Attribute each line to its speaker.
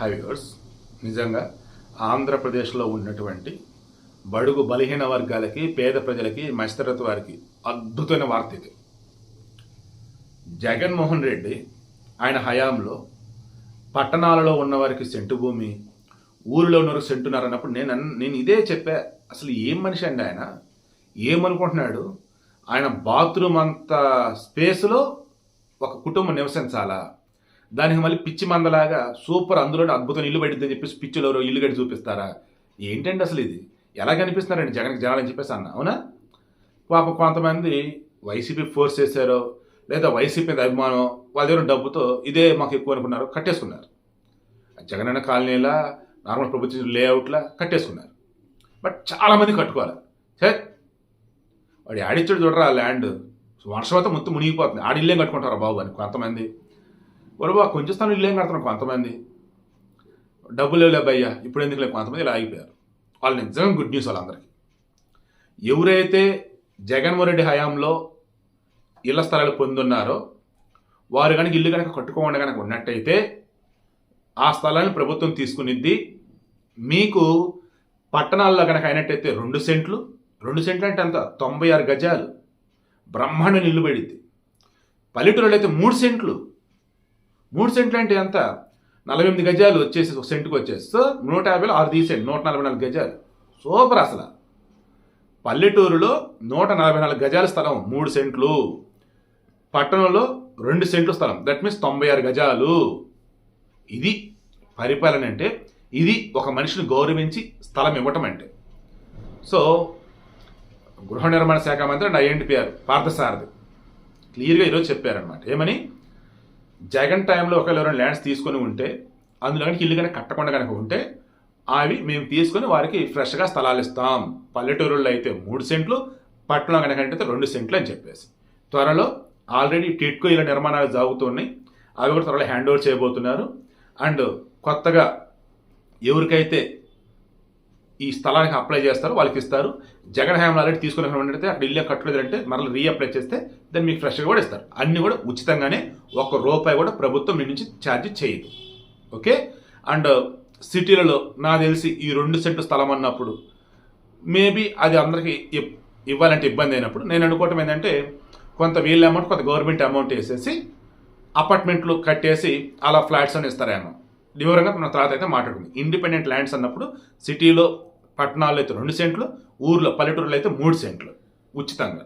Speaker 1: హైవర్స్ నిజంగా ఆంధ్రప్రదేశ్లో ఉన్నటువంటి బడుగు బలహీన వర్గాలకి పేద ప్రజలకి మధ్యతరగతి వారికి అద్భుతమైన వార్త ఇది. జగన్మోహన్ రెడ్డి ఆయన హయాంలో పట్టణాలలో ఉన్నవారికి సెంటు భూమి ఊరిలో ఉన్నవారు సెంటున్నారు అన్నప్పుడు నేను నేను ఇదే చెప్పా అసలు ఏం మనిషి అండి ఆయన? ఏమనుకుంటున్నాడు? ఆయన బాత్రూమ్ అంత స్పేస్లో ఒక కుటుంబం నివసించాలా? దానికి మళ్ళీ పిచ్చి మందలాగా సూపర్ అందులోనే అద్భుతం ఇల్లు పడిద్దని చెప్పేసి పిచ్చిలో ఇల్లు కట్టి చూపిస్తారా? ఏంటండి అసలు ఇది? ఎలా కనిపిస్తున్నారండి? జగన్కి జనాలని చెప్పేసి అన్న. అవునా? పాప కొంతమంది వైసీపీ ఫోర్స్ చేశారో లేదా వైసీపీ మీద అభిమానం వాళ్ళ దగ్గర డబ్బుతో ఇదే మాకు ఎక్కువ అనుకున్నారు కట్టేసుకున్నారు. జగనన్న కాలనీలా నార్మల్ ప్రభుత్వం లేఅవుట్లా కట్టేసుకున్నారు. బట్ చాలామంది కట్టుకోవాలి. సరే వాడు ఆడిచ్చాడు చూడరా ఆ ల్యాండ్. వర్షం మొత్తం మునిగిపోతుంది. ఆడిల్లేం కట్టుకుంటారా బాబు అని కొంతమంది. ఒరు కొంచెం స్థానం ఇల్లేం కడుతున్నారు కొంతమంది? డబ్బులు లేవు భయ్యా ఇప్పుడు ఎందుకు లేదు కొంతమంది ఇలా ఆగిపోయారు. వాళ్ళు నిజంగా గుడ్ న్యూస్ వాళ్ళందరికీ. ఎవరైతే జగన్మోహన్ రెడ్డి హయాంలో ఇళ్ళ స్థలాలు పొందున్నారో వారు కనుక ఇల్లు కనుక కట్టుకోకుండా కనుక ఉన్నట్టయితే ఆ స్థలాన్ని ప్రభుత్వం తీసుకునిద్ది. మీకు పట్టణాల్లో కనుక అయినట్టయితే రెండు సెంట్లు రెండు సెంట్లు అంటే అంత తొంభై ఆరు గజాలు. బ్రహ్మాండ ఇల్లు పల్లెటూరులో అయితే మూడు సెంట్లు. మూడు సెంట్లు అంటే ఎంత? నలభై ఎనిమిది గజాలు వచ్చేసి ఒక సెంటుకు వచ్చేసి. సో నూట యాభైలో ఆరు తీసేయండి. నూట నలభై నాలుగు గజాలు. సూపర్ అసలు. పల్లెటూరులో నూట నలభై నాలుగు గజాల స్థలం మూడు సెంట్లు. పట్టణంలో రెండు సెంట్లు స్థలం. దట్ మీన్స్ తొంభై ఆరు గజాలు. ఇది పరిపాలన అంటే ఇది ఒక మనిషిని గౌరవించి స్థలం ఇవ్వటం అంటే. సో గృహ నిర్మాణ శాఖ మంత్రి అండ్ ఐఎన్టీపీఆర్ పార్థసారథి క్లియర్గా ఈరోజు చెప్పారనమాట ఏమని? జగన్ టైంలో ఒకవేళ ఎవరైనా ల్యాండ్స్ తీసుకొని ఉంటే అందులో కనుక ఇల్లు కనుక కట్టకుండా కనుక ఉంటే అవి మేము తీసుకొని వారికి ఫ్రెష్గా స్థలాలు ఇస్తాం. పల్లెటూరుల్లో అయితే మూడు సెంట్లు పట్టణంలో కనుక అయితే రెండు సెంట్లు అని చెప్పేసి. త్వరలో ఆల్రెడీ టిట్కో ఇలా నిర్మాణాలు జరుగుతున్నాయి. అవి కూడా త్వరలో హ్యాండ్ ఓవర్ చేయబోతున్నారు. అండ్ కొత్తగా ఎవరికైతే ఈ స్థలానికి అప్లై చేస్తారు వాళ్ళకి ఇస్తారు జగన్ హయాంలో ఆల్రెడీ తీసుకుని ఉండితే అక్కడ ఇల్లు కట్టలేదు అంటే మరలా రీఅప్లై చేస్తే దాన్ని మీకు ఫ్రెష్గా కూడా ఇస్తారు. అన్నీ కూడా ఉచితంగానే ఒక్క రూపాయి కూడా ప్రభుత్వం మీ నుంచి ఛార్జ్ చేయదు. ఓకే అండ్ సిటీలలో నాకు తెలిసి ఈ రెండు సెంటు స్థలం అన్నప్పుడు మేబీ అది అందరికీ ఇవ్వాలంటే ఇబ్బంది అయినప్పుడు నేను అనుకోవటం ఏంటంటే కొంత వీళ్ళ అమౌంట్ కొంత గవర్నమెంట్ అమౌంట్ వేసేసి అపార్ట్మెంట్లు కట్టేసి అలా ఫ్లాట్స్ అని ఇస్తారేమో. వివరంగా మన తర్వాత అయితే మాట్లాడుకుంది. ఇండిపెండెంట్ ల్యాండ్స్ అన్నప్పుడు సిటీలో పట్టణాల్లో అయితే రెండు సెంట్లు ఊర్లో పల్లెటూరులో అయితే మూడు సెంట్లు ఉచితంగా.